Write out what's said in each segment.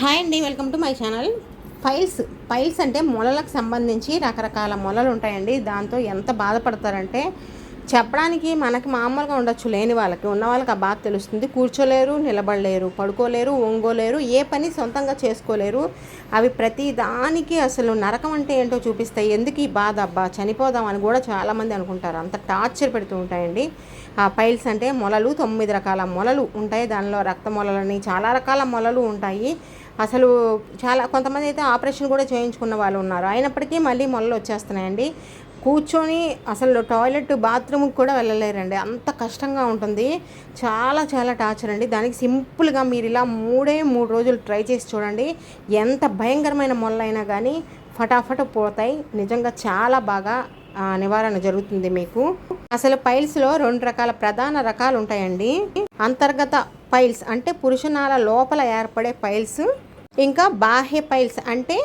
Hi అండి welcome to my channel. Piles piles అంటే మొలలకు సంబంధించి రకరకాల మొలలు ఉంటాయండి దాంతో ఎంత బాధపడతారంటే చెప్పడానికి మనకి మామూలుగా ఉండొచ్చు లేని వాళ్ళకి. ఉన్న వాళ్ళకి ఆ బాధ తెలుస్తుంది. కూర్చోలేరు నిలబడలేరు పడుకోలేరు ఒంగోలేరు ఏ పని సొంతంగా చేసుకోలేరు. అవి ప్రతి దానికి అసలు నరకం అంటే ఏంటో చూపిస్తాయి. ఎందుకు ఈ బాధ? అబ్బా చనిపోదాం అని కూడా చాలామంది అనుకుంటారు. అంత టార్చర్ పెడుతూ ఉంటాయండి. ఆ పైల్స్ అంటే మొలలు తొమ్మిది రకాల మొలలు ఉంటాయి. దానిలో రక్త మొలలని చాలా రకాల మొలలు ఉంటాయి. అసలు చాలా కొంతమంది అయితే ఆపరేషన్ కూడా చేయించుకున్న వాళ్ళు ఉన్నారు. అయినప్పటికీ మళ్ళీ మొలలు వచ్చేస్తున్నాయండి. కూర్చొని అసలు టాయిలెట్ బాత్రూమ్కి కూడా వెళ్ళలేరండి. అంత కష్టంగా ఉంటుంది. చాలా చాలా టార్చర్ అండి. దానికి సింపుల్గా మీరు ఇలా మూడే మూడు రోజులు ట్రై చేసి చూడండి. ఎంత భయంకరమైన మొల్లైనా కానీ ఫటాఫట పోతాయి. నిజంగా చాలా బాగా నివారణ జరుగుతుంది మీకు. అసలు పైల్స్లో రెండు రకాల ప్రధాన రకాలు ఉంటాయండి. అంతర్గత పైల్స్ అంటే పురుషనాల లోపల ఏర్పడే పైల్స్. ఇంకా బాహ్య పైల్స్ అంటే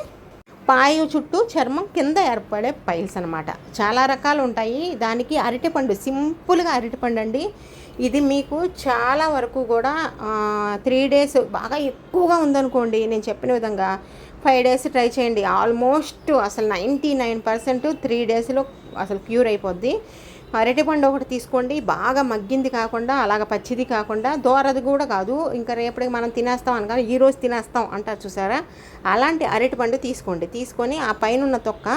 పాయు చుట్టూ చర్మం కింద ఏర్పడే పైల్స్ అనమాట చాలా రకాలు ఉంటాయి. దానికి అరటిపండు సింపుల్గా అరటిపండు అండి ఇది మీకు చాలా వరకు కూడా త్రీ డేస్ బాగా ఎక్కువగా ఉందనుకోండి. నేను చెప్పిన విధంగా ఫైవ్ డేస్ ట్రై చేయండి. ఆల్మోస్ట్ అసలు నైంటీ నైన్ పర్సెంట్ త్రీ డేస్లో అసలు క్యూర్ అయిపోద్ది. అరటిపండు ఒకటి తీసుకోండి. బాగా మగ్గింది కాకుండా అలాగ పచ్చిది కాకుండా దోరది కూడా కాదు. ఇంకా రేపటికి మనం తినేస్తాం అనగా ఈ రోజు తినేస్తాం అంటారు చూసారా? అలాంటి అరటిపండు తీసుకోండి. తీసుకొని ఆ పైన ఉన్న తొక్క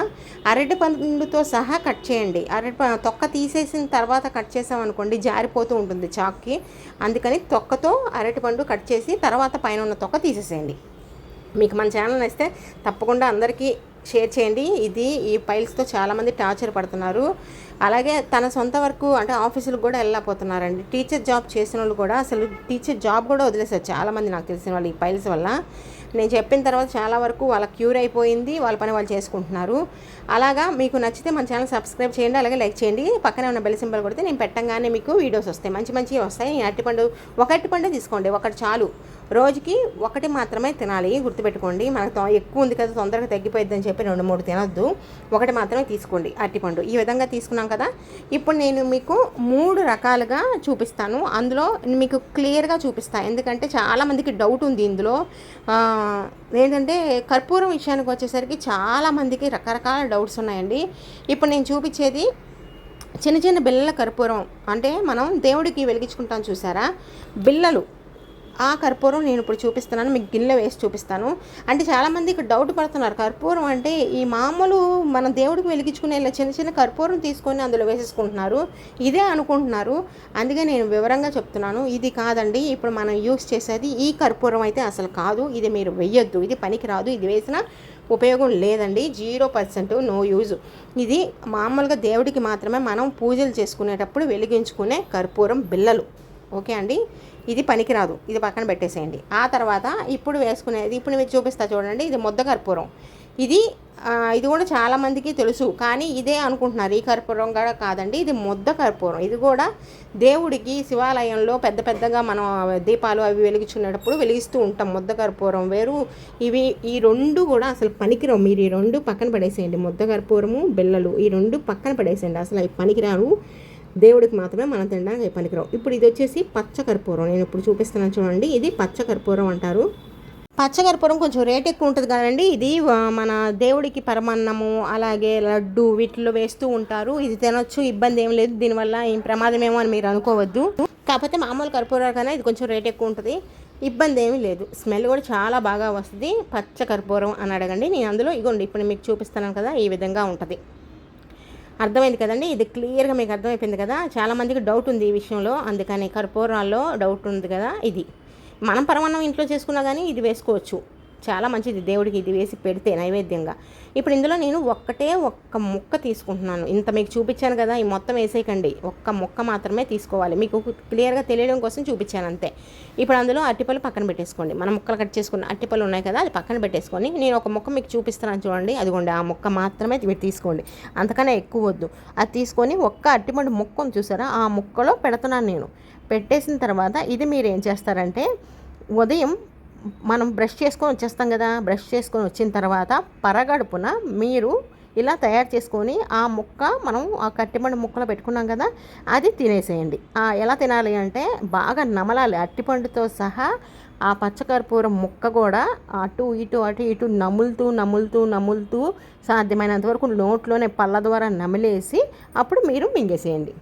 అరటిపండుతో సహా కట్ చేయండి. అరటి తొక్క తీసేసిన తర్వాత కట్ చేసాం అనుకోండి జారిపోతూ ఉంటుంది చాక్కి. అందుకని తొక్కతో అరటిపండు కట్ చేసి తర్వాత పైన ఉన్న తొక్క తీసేసేయండి. మీకు మన ఛానల్ నచ్చితే తప్పకుండా అందరికీ షేర్ చేయండి. ఇది ఈ ఫైల్స్తో చాలామంది టార్చర్ పడుతున్నారు. అలాగే తన సొంత వరకు అంటే ఆఫీసులకు కూడా వెళ్ళలేకపోతున్నారండి. టీచర్ జాబ్ చేసిన వాళ్ళు కూడా అసలు టీచర్ జాబ్ కూడా వదిలేసారు చాలామంది నాకు తెలిసిన వాళ్ళు ఈ ఫైల్స్ వల్ల. నేను చెప్పిన తర్వాత చాలా వరకు వాళ్ళ క్యూర్ అయిపోయింది. వాళ్ళ పని వాళ్ళు చేసుకుంటున్నారు. అలాగా మీకు నచ్చితే మన ఛానల్ సబ్స్క్రైబ్ చేయండి. అలాగే లైక్ చేయండి. పక్కనే ఉన్న బెల్ సింబల్ కొడితే నేను పెట్టంగానే మీకు వీడియోస్ వస్తాయి. మంచి మంచివి వస్తాయి. ఈ అరటిపండు ఒక అరటిపండు తీసుకోండి. ఒకటి చాలు. రోజుకి ఒకటి మాత్రమే తినాలి. గుర్తుపెట్టుకోండి మనకు తొ- ఎక్కువ ఉంది కదా తొందరగా తగ్గిపోయిద్దని చెప్పి రెండు మూడు తినొద్దు. ఒకటి మాత్రమే తీసుకోండి అరటిపండు ఈ విధంగా తీసుకున్నాం కదా ఇప్పుడు నేను మీకు మూడు రకాలుగా చూపిస్తాను. అందులో మీకు క్లియర్గా చూపిస్తాను ఎందుకంటే చాలామందికి డౌట్ ఉంది ఇందులో. ఏంటంటే కర్పూరం విషయానికి వచ్చేసరికి చాలామందికి రకరకాల డౌట్స్ ఉన్నాయండి. ఇప్పుడు నేను చూపించేది చిన్న చిన్న బిళ్ళల కర్పూరం. అంటే మనం దేవుడికి వెలిగించుకుంటాం చూసారా? బిళ్ళలు. ఆ కర్పూరం నేను ఇప్పుడు చూపిస్తున్నాను మీకు గిన్నె వేసి చూపిస్తాను. అంటే చాలామంది ఇక్కడ డౌట్ పడుతున్నారు కర్పూరం అంటే ఈ మామూలు మన దేవుడికి వెలిగించుకునే ఇలా చిన్న చిన్న కర్పూరం తీసుకొని అందులో వేసేసుకుంటున్నారు. ఇదే అనుకుంటున్నారు. అందుకే నేను వివరంగా చెప్తున్నాను ఇది కాదండి. ఇప్పుడు మనం యూస్ చేసేది ఈ కర్పూరం అయితే అసలు కాదు. ఇది మీరు వెయ్యొద్దు ఇది పనికి రాదు ఇది వేసిన ఉపయోగం లేదండి. జీరో పర్సెంట్ నో యూజ్ ఇది మామూలుగా దేవుడికి మాత్రమే మనం పూజలు చేసుకునేటప్పుడు వెలిగించుకునే కర్పూరం బిల్లలు ఓకే అండి? ఇది పనికిరాదు. ఇది పక్కన పెట్టేసేయండి. ఆ తర్వాత ఇప్పుడు వేసుకునేది ఇప్పుడు మీకు చూపిస్తా చూడండి. ఇది ముద్ద కర్పూరం. ఇది ఇది కూడా చాలామందికి తెలుసు. కానీ ఇదే అనుకుంటున్నారు. ఈ కర్పూరం కూడా కాదండి. ఇది ముద్ద కర్పూరం. ఇది కూడా దేవుడికి శివాలయంలో పెద్ద పెద్దగా మనం దీపాలు అవి వెలిగించుకునేటప్పుడు వెలిగిస్తూ ఉంటాం. ముద్ద కర్పూరం వేరు. ఇవి ఈ రెండు కూడా అసలు పనికిరావు. మీరు ఈ రెండు పక్కన పడేసేయండి. ముద్ద కర్పూరము బిళ్ళలు ఈ రెండు పక్కన పడేసేయండి. అసలు అవి పనికిరావు. దేవుడికి మాత్రమే మనం తినడానికి పనికిరావు. ఇప్పుడు ఇది వచ్చేసి పచ్చకర్పూరం. నేను ఇప్పుడు చూపిస్తున్నాను చూడండి. ఇది పచ్చకర్పూరం అంటారు. పచ్చకర్పూరం కొంచెం రేట్ ఎక్కువ ఉంటుంది కదండి. ఇది మన దేవుడికి పరమాన్నము అలాగే లడ్డు వీటిలో వేస్తూ ఉంటారు. ఇది తినొచ్చు ఇబ్బంది ఏం లేదు. దీనివల్ల ఏం ప్రమాదమేమో అని మీరు అనుకోవద్దు. కాకపోతే మామూలు కర్పూరాల కన్నా ఇది కొంచెం రేట్ ఎక్కువ ఉంటుంది. ఇబ్బంది ఏమీ లేదు. స్మెల్ కూడా చాలా బాగా వస్తుంది. పచ్చ కర్పూరం అని అడగండి. నేను అందులో ఇగోండి ఇప్పుడు మీకు చూపిస్తున్నాను కదా ఈ విధంగా ఉంటుంది. అర్థమైంది కదండి? ఇది క్లియర్గా మీకు అర్థమైపోయింది కదా? చాలామందికి డౌట్ ఉంది ఈ విషయంలో. అందుకని కర్పూరాల్లో డౌట్ ఉంది కదా? ఇది. మనం పరమాన్నం ఇంట్లో చేసుకున్నా కానీ ఇది వేసుకోవచ్చు. చాలా మంచిది దేవుడికి ఇది వేసి పెడితే నైవేద్యంగా. ఇప్పుడు ఇందులో నేను ఒక్కటే ఒక్క ముక్క తీసుకుంటున్నాను. ఇంత మీకు చూపించాను కదా ఈ మొత్తం వేసేయకండి. ఒక్క ముక్క మాత్రమే తీసుకోవాలి. మీకు క్లియర్గా తెలియడం కోసం చూపించాను అంతే. ఇప్పుడు అందులో అట్టిపళ్ళు పక్కన పెట్టేసుకోండి. మనం ముక్కలు కట్ చేసుకున్న అట్టిపళ్ళు ఉన్నాయి కదా అది పక్కన పెట్టేసుకొని నేను ఒక ముక్క మీకు చూపిస్తున్నాను చూడండి. అదిగోండి ఆ ముక్క మాత్రమే మీరు తీసుకోండి. అంతకన్నా ఎక్కువ వద్దు. అది తీసుకొని ఒక్క అట్టిపండు ముక్కను చూసారా ఆ ముక్కలో పెడుతున్నాను నేను. పెట్టేసిన తర్వాత ఇది మీరు ఏం చేస్తారంటే ఉదయం మనం బ్రష్ చేసుకొని వచ్చేస్తాం కదా బ్రష్ చేసుకొని వచ్చిన తర్వాత పరగడుపున మీరు ఇలా తయారు చేసుకొని ఆ ముక్క మనం ఆ కట్టిపండు ముక్కలో పెట్టుకున్నాం కదా అది తినేసేయండి. ఎలా తినాలి అంటే బాగా నమలాలి. అట్టిపండుతో సహా ఆ పచ్చకర్పూరం ముక్క కూడా అటు ఇటు అటు ఇటు నములుతూ నములుతూ నములుతూ సాధ్యమైనంత వరకు నోట్లోనే పళ్ళ ద్వారా నమిలేసి అప్పుడు మీరు మింగేసేయండి.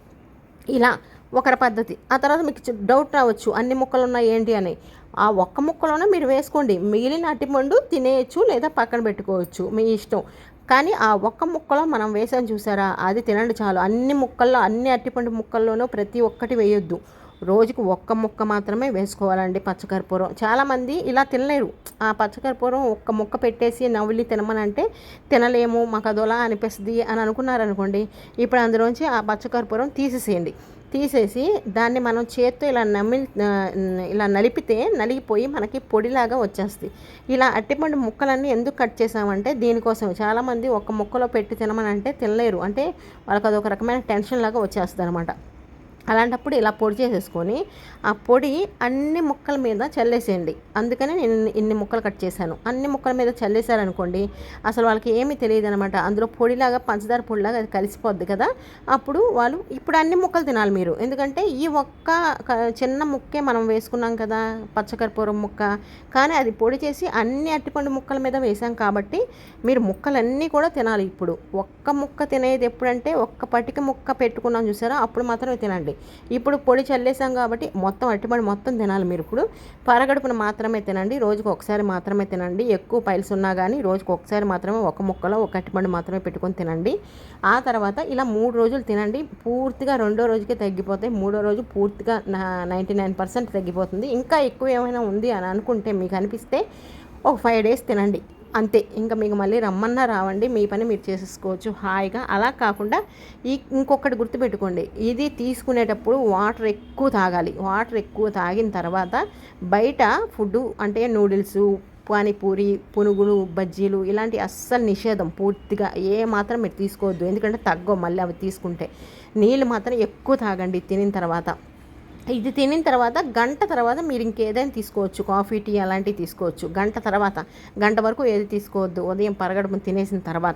ఇలా ఒకరి పద్ధతి. ఆ తర్వాత మీకు డౌట్ రావచ్చు. అన్ని ముక్కలు ఉన్నాయి ఏంటి అని. ఆ ఒక్క ముక్కలోనే మీరు వేసుకోండి. మిగిలిన అట్టిపండు తినేయచ్చు లేదా పక్కన పెట్టుకోవచ్చు. మీ ఇష్టం. కానీ ఆ ఒక్క ముక్కలో మనం వేసాం చూసారా? అది తినండి చాలు. అన్ని ముక్కల్లో అన్ని అట్టిపండు ముక్కల్లోనూ ప్రతి ఒక్కటి వేయొద్దు. రోజుకు ఒక్క ముక్క మాత్రమే వేసుకోవాలండి పచ్చకర్పూరం. చాలామంది ఇలా తినలేరు. ఆ పచ్చకర్పూరం ఒక్క ముక్క పెట్టేసి నవ్వులి తినమనంటే తినలేము మాకు అదోలా అనిపిస్తుంది అని అనుకున్నారనుకోండి ఇప్పుడు అందులోంచి ఆ పచ్చకర్పూరం తీసేసేయండి. తీసేసి దాన్ని మనం చేత్తో ఇలా నమి ఇలా నలిపితే నలిగిపోయి మనకి పొడిలాగా వచ్చేస్తుంది ఇలా అట్టిపండు ముక్కలన్నీ ఎందుకు కట్ చేసామంటే దీనికోసం చాలామంది ఒక ముక్కలో పెట్టి తినమని అంటే తినలేరు. అంటే వాళ్ళకి అదొక రకమైన టెన్షన్ లాగా వచ్చేస్తుంది అనమాట అలాంటప్పుడు ఇలా పొడి చేసేసుకొని ఆ పొడి అన్ని ముక్కల మీద చల్లేసేయండి. అందుకనే నేను ఇన్ని ముక్కలు కట్ చేశాను. అన్ని ముక్కల మీద చల్లేశారనుకోండి అసలు వాళ్ళకి ఏమీ తెలియదు అనమాట అందులో పొడిలాగా పంచదార పొడిలాగా అది కలిసిపోద్ది కదా. అప్పుడు వాళ్ళు ఇప్పుడు అన్ని ముక్కలు తినాలి మీరు. ఎందుకంటే ఈ ఒక్క చిన్న ముక్కే మనం వేసుకున్నాం కదా పచ్చకర్పూరం ముక్క. కానీ అది పొడి చేసి అన్ని అట్టిపండు ముక్కల మీద వేసాం కాబట్టి మీరు ముక్కలన్నీ కూడా తినాలి ఇప్పుడు. ఒక్క ముక్క తినేది ఎప్పుడంటే ఒక్క పటిక ముక్క పెట్టుకున్నాం చూసారా? అప్పుడు మాత్రమే తినండి. ఇప్పుడు పొడి చల్లేసాం కాబట్టి మొత్తం అట్టిపండు మొత్తం తినాలి మీరు ఇప్పుడు. పరగడుపున మాత్రమే తినండి రోజుకు ఒకసారి మాత్రమే తినండి. ఎక్కువ పైల్స్ ఉన్నా కానీ రోజుకు ఒకసారి మాత్రమే ఒక ముక్కలో ఒక అట్టిపండు మాత్రమే పెట్టుకొని తినండి. ఆ తర్వాత ఇలా మూడు రోజులు తినండి. పూర్తిగా రెండో రోజుకే తగ్గిపోతాయి. మూడో రోజు పూర్తిగా నైంటీ నైన్ పర్సెంట్ తగ్గిపోతుంది. ఇంకా ఎక్కువ ఏమైనా ఉంది అని అనుకుంటే మీకు అనిపిస్తే ఒక ఫైవ్ డేస్ తినండి. అంతే. ఇంకా మీకు మళ్ళీ రమ్మన్నా రావండి మీ పని మీరు చేసేసుకోవచ్చు. హాయిగా. అలా కాకుండా ఈ ఇంకొకటి గుర్తుపెట్టుకోండి. ఇది తీసుకునేటప్పుడు వాటర్ ఎక్కువ తాగాలి. వాటర్ ఎక్కువ తాగిన తర్వాత బయట ఫుడ్ అంటే నూడిల్స్ పానీపూరి పునుగులు బజ్జీలు ఇలాంటి అస్సలు నిషేధం పూర్తిగా ఏ మాత్రం మీరు తీసుకోవద్దు. ఎందుకంటే తగ్గవు మళ్ళీ అవి తీసుకుంటే. నీళ్ళు మాత్రం ఎక్కువ తాగండి తినిన తర్వాత. ఇది తినిన తర్వాత గంట తర్వాత మీరు ఇంకేదైనా తీసుకోవచ్చు. కాఫీ టీ అలాంటివి తీసుకోవచ్చు. గంట తర్వాత గంట వరకు ఏది తీసుకోవద్దు. ఉదయం పరగడము తినేసిన తర్వాత.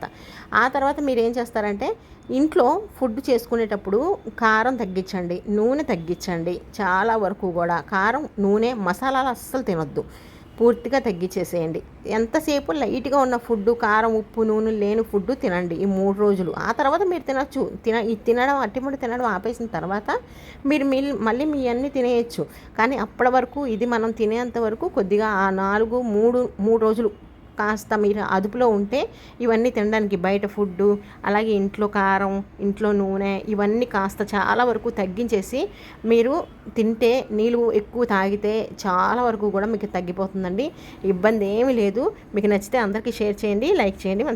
ఆ తర్వాత మీరు ఏం చేస్తారంటే ఇంట్లో ఫుడ్ చేసుకునేటప్పుడు కారం తగ్గించండి నూనె తగ్గించండి. చాలా వరకు కూడా కారం నూనె మసాలాలు అస్సలు తినొద్దు. పూర్తిగా తగ్గించేసేయండి ఎంతసేపు లైట్గా ఉన్న ఫుడ్ కారం ఉప్పు నూనె లేని ఫుడ్ తినండి ఈ మూడు రోజులు. ఆ తర్వాత మీరు తినచ్చు. తిన ఈ తినడం అట్టిముడి తినడం ఆపేసిన తర్వాత మీరు మీ మళ్ళీ మీ అన్నీ తినేయచ్చు. కానీ అప్పటి వరకు ఇది మనం తినేంత వరకు కొద్దిగా ఆ నాలుగు మూడు మూడు రోజులు కాస్త మీరు అదుపులో ఉంటే ఇవన్నీ తినడానికి బయట ఫుడ్డు అలాగే ఇంట్లో కారం ఇంట్లో నూనె ఇవన్నీ కాస్త చాలా వరకు తగ్గించేసి మీరు తింటే నీళ్ళు ఎక్కువ తాగితే చాలా వరకు కూడా మీకు తగ్గిపోతుందండి. ఇబ్బంది ఏమీ లేదు. మీకు నచ్చితే అందరికీ షేర్ చేయండి లైక్ చేయండి. మన